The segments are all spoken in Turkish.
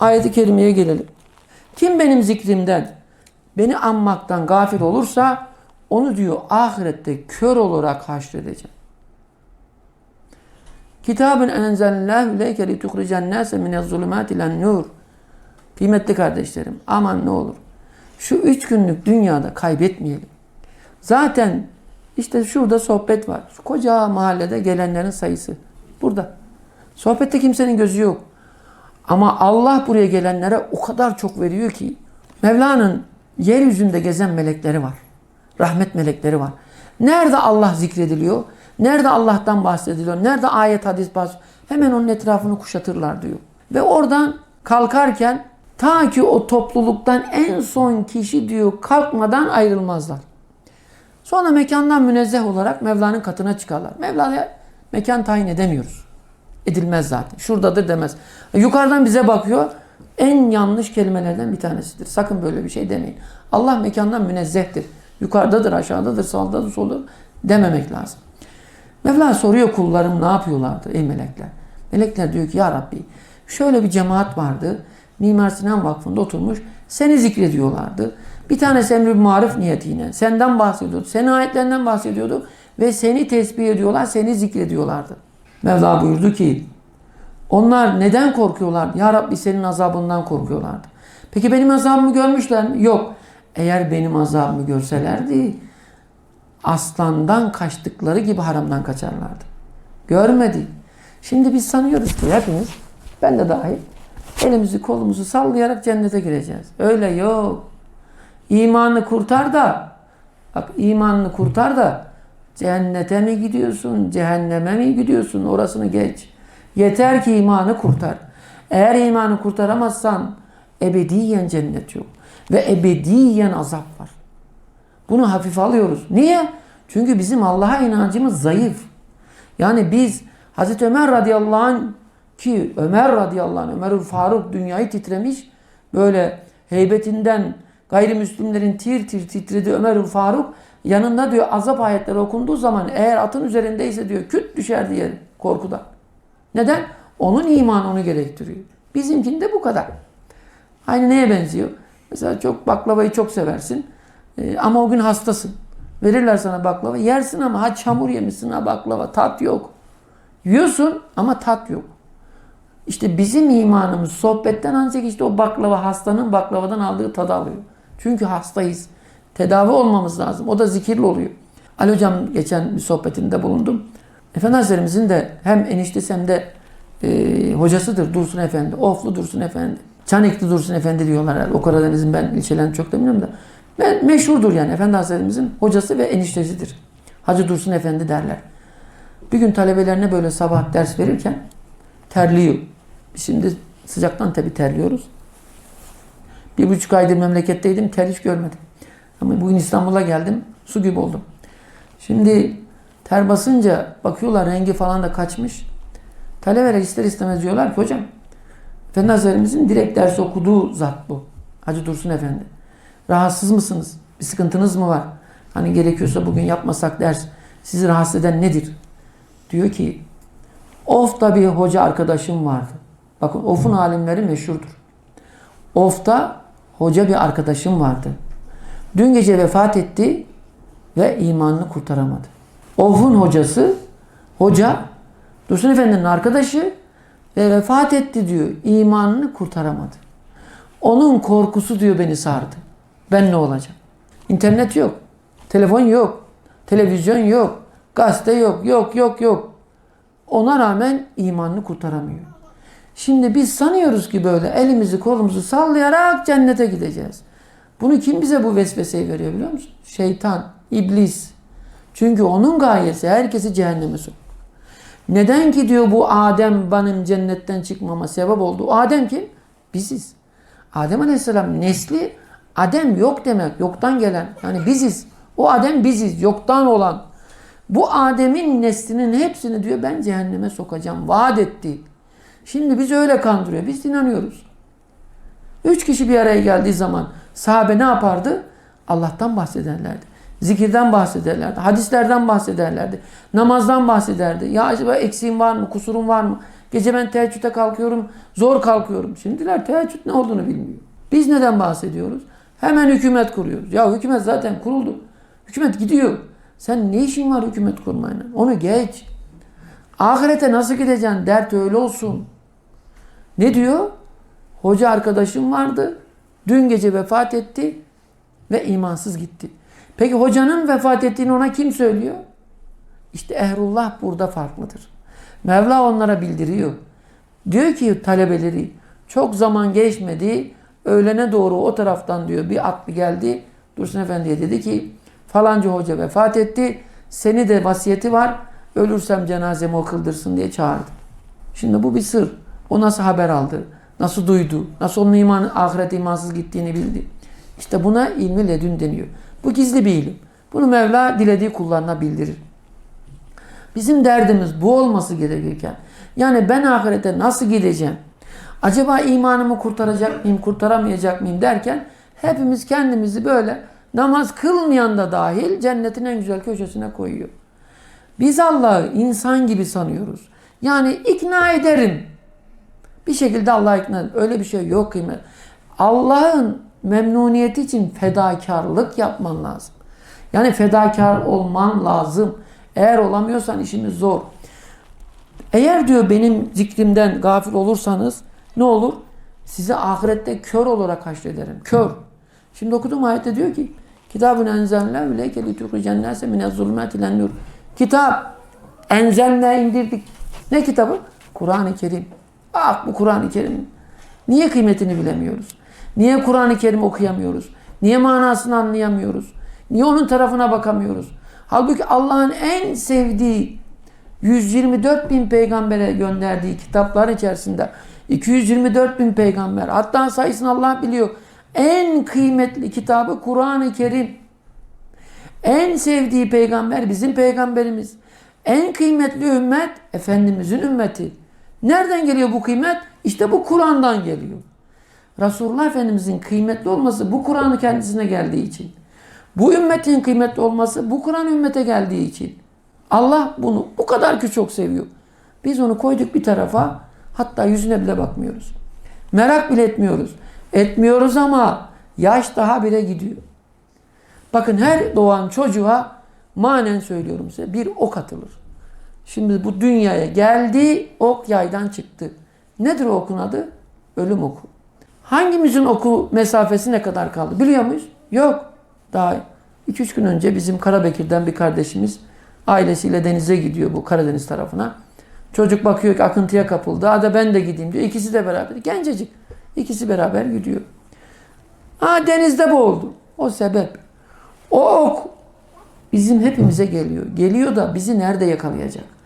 Ayet-i kerimeye gelelim. Kim benim zikrimden, beni anmaktan gafil olursa onu diyor ahirette kör olarak haşredeceğim. Kitabın enzelnâhu leyke li tuhricen nâse minez zulümâti ilen nur. Kıymetli kardeşlerim aman ne olur. Şu üç günlük dünyada kaybetmeyelim. Zaten işte şurada sohbet var. Şu koca mahallede gelenlerin sayısı. Burada. Sohbette kimsenin gözü yok. Ama Allah buraya gelenlere o kadar çok veriyor ki Mevla'nın yeryüzünde gezen melekleri var. Rahmet melekleri var. Nerede Allah zikrediliyor? Nerede Allah'tan bahsediliyor? Nerede ayet hadis bahsediyor? Hemen onun etrafını kuşatırlar diyor. Ve oradan kalkarken ta ki o topluluktan en son kişi diyor kalkmadan ayrılmazlar. Sonra mekandan münezzeh olarak Mevla'nın katına çıkarlar. Mevla'ya mekan tayin edemiyoruz. Edilmez zaten. Şuradadır demez. Yukarıdan bize bakıyor. En yanlış kelimelerden bir tanesidir. Sakın böyle bir şey demeyin. Allah mekandan münezzehtir. Yukarıdadır, aşağıdadır, sağdadır, soldadır dememek lazım. Mevla soruyor kullarım ne yapıyorlardı ey melekler? Melekler diyor ki ya Rabbi şöyle bir cemaat vardı. Mimar Sinan Vakfı'nda oturmuş. Seni zikrediyorlardı. Bir tanesi emri marif niyetiyle senden bahsediyordu. Senin ayetlerinden bahsediyordu. Ve seni tesbih ediyorlar, seni zikrediyorlardı. Mevla buyurdu ki onlar neden korkuyorlardı? Ya Rabbi senin azabından korkuyorlardı. Peki benim azabımı görmüşler mi? Yok. Eğer benim azabımı görselerdi aslandan kaçtıkları gibi haramdan kaçarlardı. Görmedi. Şimdi biz sanıyoruz ki hepimiz, ben de dahil, elimizi kolumuzu sallayarak cennete gireceğiz. Öyle yok. İmanını kurtar da, bak imanını kurtar da cennete mi gidiyorsun, cehenneme mi gidiyorsun orasını geç. Yeter ki imanı kurtar. Eğer imanı kurtaramazsan ebediyen cennet yok. Ve ebediyen azap var. Bunu hafife alıyoruz. Niye? Çünkü bizim Allah'a inancımız zayıf. Yani biz Hazreti Ömer radıyallahu anh ki Ömer radıyallahu anh, Ömerül Faruk dünyayı titremiş. Böyle heybetinden gayrimüslimlerin tir tir titredi Ömerül Faruk. Yanında diyor azap ayetleri okunduğu zaman eğer atın üzerindeyse diyor küt düşer diye korkudan. Neden? Onun imanı onu gerektiriyor. Bizimkinde bu kadar. Aynı neye benziyor? Mesela çok baklavayı çok seversin. Ee, ama o gün hastasın. Verirler sana baklava. Yersin ama ha çamur yemişsin ha baklava. Tat yok. Yiyorsun ama tat yok. İşte bizim imanımız sohbetten ancak işte o baklava hastanın baklavadan aldığı tadı alıyor. Çünkü hastayız. Tedavi olmamız lazım. O da zikirli oluyor. Ali Hocam geçen bir sohbetinde bulundum. Efendi Hazretlerimizin de hem eniştesi hem de e, hocasıdır Dursun Efendi. Oflu Dursun Efendi. Çanikli Dursun Efendi diyorlar herhalde. O Karadeniz'in ben ilçelerini çok da bilmiyorum da. Ve meşhurdur yani Efendi Hazretlerimizin hocası ve eniştesidir. Hacı Dursun Efendi derler. Bir gün talebelerine böyle sabah ders verirken terliyor. Şimdi sıcaktan tabii terliyoruz. Bir buçuk aydır memleketteydim ter hiç görmedim. Ama bugün İstanbul'a geldim su gibi oldum. Şimdi ter basınca bakıyorlar rengi falan da kaçmış. Talebeler ister istemez diyorlar ki hocam Efendi Hazretlerimizin direkt ders okuduğu zat bu. Hacı Dursun Efendi. Rahatsız mısınız? Bir sıkıntınız mı var? Hani gerekiyorsa bugün yapmasak ders. Sizi rahatsız eden nedir? Diyor ki Of'ta bir hoca arkadaşım vardı. Bakın Of'un alimleri meşhurdur. Of'ta hoca bir arkadaşım vardı. Dün gece vefat etti ve imanını kurtaramadı. Of'un hocası, hoca Dursun Efendi'nin arkadaşı ve vefat etti diyor. İmanını kurtaramadı. Onun korkusu diyor beni sardı. Ben ne olacağım? İnternet yok. Telefon yok. Televizyon yok. Gazete yok. Yok yok yok. Ona rağmen imanını kurtaramıyor. Şimdi biz sanıyoruz ki böyle elimizi kolumuzu sallayarak cennete gideceğiz. Bunu kim bize bu vesveseyi veriyor biliyor musun? Şeytan, iblis. Çünkü onun gayesi herkesi cehenneme sok. Neden ki diyor bu Adem benim cennetten çıkmama sebep oldu. Adem kim? Biziz. Adem Aleyhisselam nesli Adem yok demek. Yoktan gelen. Yani biziz. O Adem biziz. Yoktan olan. Bu Adem'in neslinin hepsini diyor ben cehenneme sokacağım. Vaat etti. Şimdi biz öyle kandırıyor. Biz inanıyoruz. Üç kişi bir araya geldiği zaman sahabe ne yapardı? Allah'tan bahsederlerdi. Zikirden bahsederlerdi. Hadislerden bahsederlerdi. Namazdan bahsederdi. Ya acaba eksiğin var mı? Kusurun var mı? Gece ben teheccüde kalkıyorum, zor kalkıyorum. Şimdiler teheccüd ne olduğunu bilmiyor. Biz neden bahsediyoruz? Hemen hükümet kuruyoruz. Ya hükümet zaten kuruldu. Hükümet gidiyor. Sen ne işin var hükümet kurmayla? Onu geç. Ahirete nasıl gideceksin? Dert öyle olsun. Ne diyor? Hoca arkadaşım vardı. Dün gece vefat etti ve imansız gitti. Peki hocanın vefat ettiğini ona kim söylüyor? İşte ehrullah burada farklıdır. Mevla onlara bildiriyor. Diyor ki talebeleri çok zaman geçmedi. Öğlene doğru o taraftan diyor bir atlı geldi. Dursun Efendi'ye dedi ki falanca hoca vefat etti. Seni de vasiyeti var. Ölürsem cenazemi o kıldırsın diye çağırdı. Şimdi bu bir sır. O nasıl haber aldı? Nasıl duydu? Nasıl onun iman, ahiret imansız gittiğini bildi? İşte buna ilmi ledün deniyor. Bu gizli bir ilim. Bunu Mevla dilediği kullarına bildirir. Bizim derdimiz bu olması gerekirken yani ben ahirete nasıl gideceğim? Acaba imanımı kurtaracak mıyım, kurtaramayacak mıyım derken hepimiz kendimizi böyle namaz kılmayan da dahil cennetin en güzel köşesine koyuyor. Biz Allah'ı insan gibi sanıyoruz. Yani ikna ederim. Bir şekilde Allah'a ikna ederim. Öyle bir şey yok kıymet. Allah'ın memnuniyeti için fedakarlık yapman lazım. Yani fedakar olman lazım. Eğer olamıyorsan işimiz zor. Eğer diyor benim zikrimden gafil olursanız ne olur? Sizi ahirette kör olarak haşrederim. Kör. Şimdi okuduğum ayette diyor ki Kitabın enzelne bileyke li tuhricen nase mine zulmet ilen nur. Kitap enzelne indirdik. Ne kitabı? Kur'an-ı Kerim. Ah bu Kur'an-ı Kerim. Niye kıymetini bilemiyoruz? Niye Kur'an-ı Kerim okuyamıyoruz? Niye manasını anlayamıyoruz? Niye onun tarafına bakamıyoruz? Halbuki Allah'ın en sevdiği 124 bin peygambere gönderdiği kitaplar içerisinde 224 bin peygamber hatta sayısını Allah biliyor. En kıymetli kitabı Kur'an-ı Kerim. En sevdiği peygamber bizim peygamberimiz. En kıymetli ümmet Efendimizin ümmeti. Nereden geliyor bu kıymet? İşte bu Kur'an'dan geliyor. Resulullah Efendimizin kıymetli olması bu Kur'an'ı kendisine geldiği için. Bu ümmetin kıymetli olması bu Kur'an ümmete geldiği için. Allah bunu bu kadar ki çok seviyor. Biz onu koyduk bir tarafa hatta yüzüne bile bakmıyoruz. Merak bile etmiyoruz. Etmiyoruz ama yaş daha bile gidiyor. Bakın her doğan çocuğa manen söylüyorum size bir ok atılır. Şimdi bu dünyaya geldi ok yaydan çıktı. Nedir o okun adı? Ölüm oku. Hangimizin oku mesafesi ne kadar kaldı biliyor muyuz? Yok. Daha 2-3 gün önce bizim Karabekir'den bir kardeşimiz ailesiyle denize gidiyor bu Karadeniz tarafına. Çocuk bakıyor ki akıntıya kapıldı. Hadi ben de gideyim diyor. İkisi de beraber. Gencecik. İkisi beraber gidiyor. Ha denizde boğuldu. O sebep. O ok bizim hepimize geliyor. Geliyor da bizi nerede yakalayacak?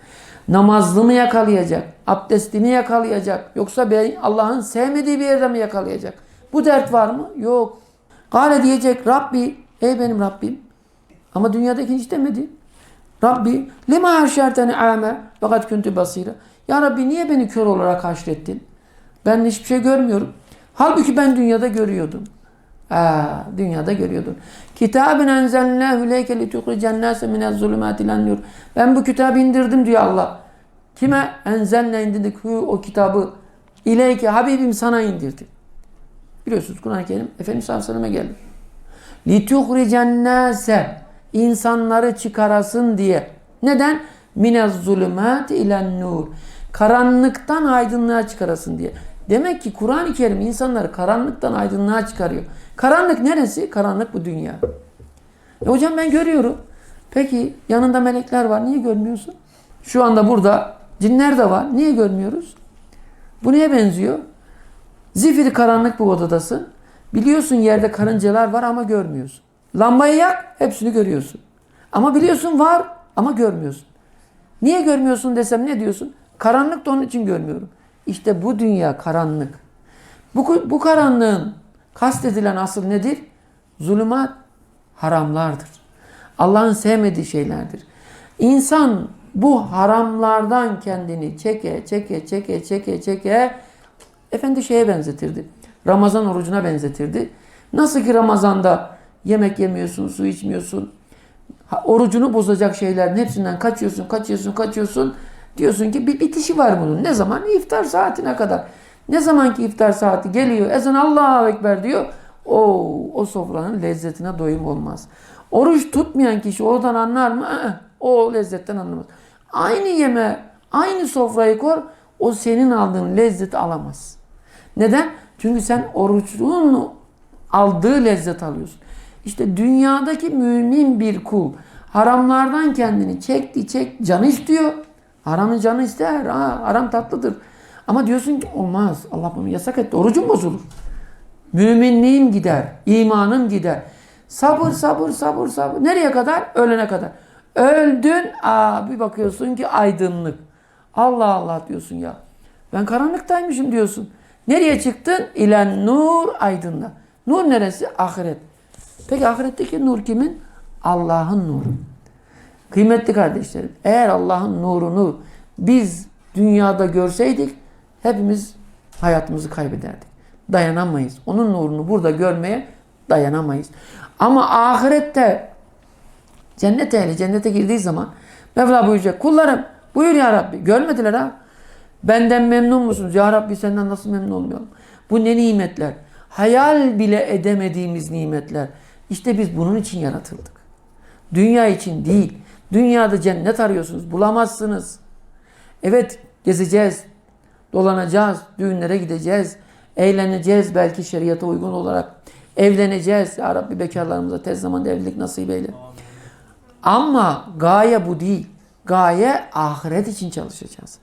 Namazlı mı yakalayacak? Abdestli mi yakalayacak? Yoksa Allah'ın sevmediği bir yerde mi yakalayacak? Bu dert var mı? Yok. Gale diyecek Rabbi, ey benim Rabbim. Ama dünyadaki hiç demedi. Rabbi, lima haşerteni ame fakat kuntu basira. Ya Rabbi niye beni kör olarak haşrettin? Ben hiçbir şey görmüyorum. Halbuki ben dünyada görüyordum. Dünyada görüyordun. Kitabın enzelnâhu leyke li tuhricen nâse minez zulümâti nur. Ben bu kitabı indirdim diyor Allah. Kime? Enzelne indirdik hu o kitabı. İleyke Habibim sana indirdi. Biliyorsunuz Kur'an-ı Kerim Efendimiz sallallahu aleyhi geldi. Li tuhricen nâse insanları çıkarasın diye. Neden? Minez zulümâti ilen nur. Karanlıktan aydınlığa çıkarasın diye. Demek ki Kur'an-ı Kerim insanları karanlıktan aydınlığa çıkarıyor. Karanlık neresi? Karanlık bu dünya. E hocam ben görüyorum. Peki yanında melekler var. Niye görmüyorsun? Şu anda burada cinler de var. Niye görmüyoruz? Bu neye benziyor? Zifiri karanlık bu odadasın. Biliyorsun yerde karıncalar var ama görmüyorsun. Lambayı yak, hepsini görüyorsun. Ama biliyorsun var ama görmüyorsun. Niye görmüyorsun desem ne diyorsun? Karanlık da onun için görmüyorum. İşte bu dünya karanlık. Bu, bu karanlığın kastedilen asıl nedir? Zulümat haramlardır. Allah'ın sevmediği şeylerdir. İnsan bu haramlardan kendini çeke çeke çeke çeke çeke efendi şeye benzetirdi. Ramazan orucuna benzetirdi. Nasıl ki Ramazan'da yemek yemiyorsun, su içmiyorsun. Orucunu bozacak şeylerin hepsinden kaçıyorsun, kaçıyorsun, kaçıyorsun. Diyorsun ki bir bitişi var bunun. Ne zaman? İftar saatine kadar. Ne zamanki iftar saati geliyor, ezan Allahu Ekber diyor. O, o sofranın lezzetine doyum olmaz. Oruç tutmayan kişi oradan anlar mı? O lezzetten anlamaz. Aynı yeme, aynı sofrayı koy, o senin aldığın lezzeti alamaz. Neden? Çünkü sen oruçluğun aldığı lezzet alıyorsun. İşte dünyadaki mümin bir kul haramlardan kendini çekti çek canı istiyor. Haramın canı ister. Ha, haram tatlıdır. Ama diyorsun ki olmaz. Allah bunu yasak etti. Orucun bozulur. Müminliğim gider. imanım gider. Sabır sabır sabır sabır. Nereye kadar? Ölene kadar. Öldün. Aa, bir bakıyorsun ki aydınlık. Allah Allah diyorsun ya. Ben karanlıktaymışım diyorsun. Nereye çıktın? İlen nur aydınla. Nur neresi? Ahiret. Peki ahiretteki nur kimin? Allah'ın nuru. Kıymetli kardeşlerim, eğer Allah'ın nurunu biz dünyada görseydik hepimiz hayatımızı kaybederdik. Dayanamayız. Onun nurunu burada görmeye dayanamayız. Ama ahirette cennet ehli cennete girdiği zaman Mevla buyuracak. Kullarım buyur ya Rabbi. Görmediler ha. Benden memnun musunuz? Ya Rabbi senden nasıl memnun olmayalım? Bu ne nimetler? Hayal bile edemediğimiz nimetler. İşte biz bunun için yaratıldık. Dünya için değil. Dünyada cennet arıyorsunuz. Bulamazsınız. Evet gezeceğiz. Dolanacağız. Düğünlere gideceğiz. Eğleneceğiz belki şeriata uygun olarak. Evleneceğiz. Ya Rabbi bekarlarımıza tez zamanda evlilik nasip eyle. Ama gaye bu değil. Gaye ahiret için çalışacağız.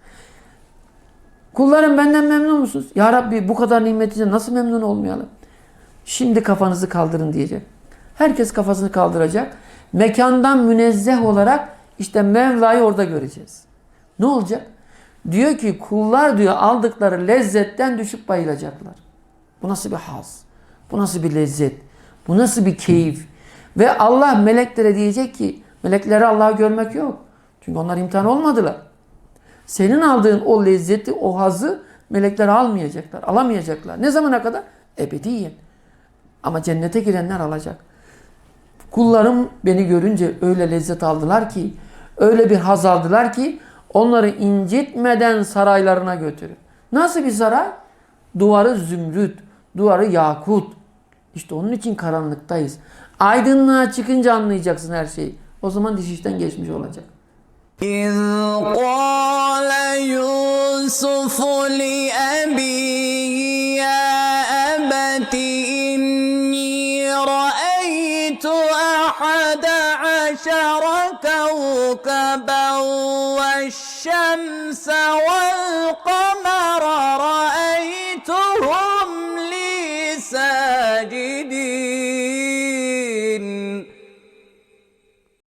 Kullarım benden memnun musunuz? Ya Rabbi bu kadar nimetinden nasıl memnun olmayalım? Şimdi kafanızı kaldırın diyecek. Herkes kafasını kaldıracak. Mekandan münezzeh olarak işte Mevla'yı orada göreceğiz. Ne olacak? Diyor ki kullar diyor aldıkları lezzetten düşüp bayılacaklar. Bu nasıl bir haz? Bu nasıl bir lezzet? Bu nasıl bir keyif? Ve Allah meleklere diyecek ki meleklere Allah'ı görmek yok. Çünkü onlar imtihan olmadılar. Senin aldığın o lezzeti, o hazı melekler almayacaklar, alamayacaklar. Ne zamana kadar? Ebediyen. Ama cennete girenler alacak. Kullarım beni görünce öyle lezzet aldılar ki, öyle bir haz aldılar ki onları incitmeden saraylarına götürür. Nasıl bir saray? Duvarı zümrüt, duvarı yakut. İşte onun için karanlıktayız. Aydınlığa çıkınca anlayacaksın her şeyi. O zaman diş işten geçmiş olacak. إذ قال يوسف لأبيه